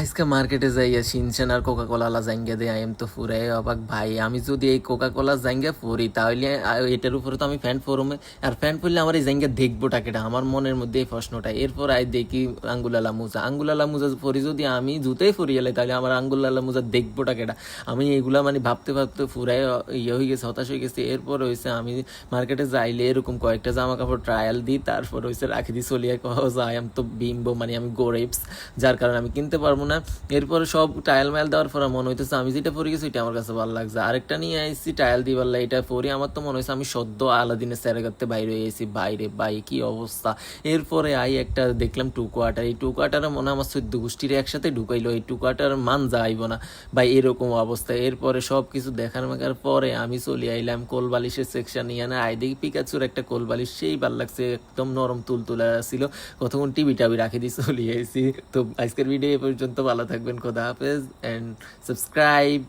আজকে মার্কেটে যাইয়া শিনছেন আর কোকা কোলা জাঙ্গা দিয়ে আইম তো ফুরে অবাক ভাই। আমি যদি এই কোকা কোলা জাঙ্গা ফুরি, তাহলে এটার উপরে তো আমি ফ্যান ফরমে আর ফ্যান ফুললে আমার এই জাঙ্গা দেখব টাকেটা। আমার মনের মধ্যে এই প্রশ্নটা। এরপর আই দেখি আঙ্গুলালা মুজা। আঙ্গুলালা মুজা ফুরি যদি আমি জুতেই ফুরি এলাই তাহলে আমার আঙ্গুলালা মুজা দেখব টাকেটা। আমি এগুলা মানে ভাবতে ভাবতে ফুরাই ইয়ে হয়ে গেছে, হতাশ হয়ে গেছে। এরপর হয়েছে আমি মার্কেটে যাইলে এরকম কয়েকটা জামা কাপড় ট্রায়াল দিই, তারপর হয়েছে রাখি দিই, চলিয়ে যাই। আমি তো বিম্বো মানে আমি গোরেপস যার কারণে আমি কিনতে পারব না। এরপরে সব টায়াল মায়াল দেওয়ার পরে মনে হইতেছে আমি যেটা পরে গেছি আমার কাছে ভালো লাগছে। আরেকটা নিয়ে আইসি টায়াল দিয়ে পারলে এটা পরে আমার তো মনে হয়েছে আমি সদ্য আলাদিনের স্যারে করতে বাইরে হয়ে গেছি। বাইরে বাই কি অবস্থা? এরপরে আই একটা দেখলাম টু কোয়ার্টার এই টু কোয়ার্টারে মনে আমার চোদ্দ গোষ্ঠীর একসাথে ঢুকাইলো। এই টু কোয়ার্টার মান যাইব না। বা এরকম অবস্থা। এরপরে সব কিছু দেখার মেখার পরে আমি চলে আইলাম কোলবালিশের সেকশন নিয়ে না। আই দেখি পিকাচুর একটা কোলবালিশ, সেই ভালো লাগছে। একদম নরম তুল তুলা ছিল। কতক্ষণ টিভি টাবি রাখে দিয়ে চলে আইছি। তো আজকের ভিডিও এ ভালো থাকবেন খোদা হাফেজ অ্যান্ড সাবস্ক্রাইব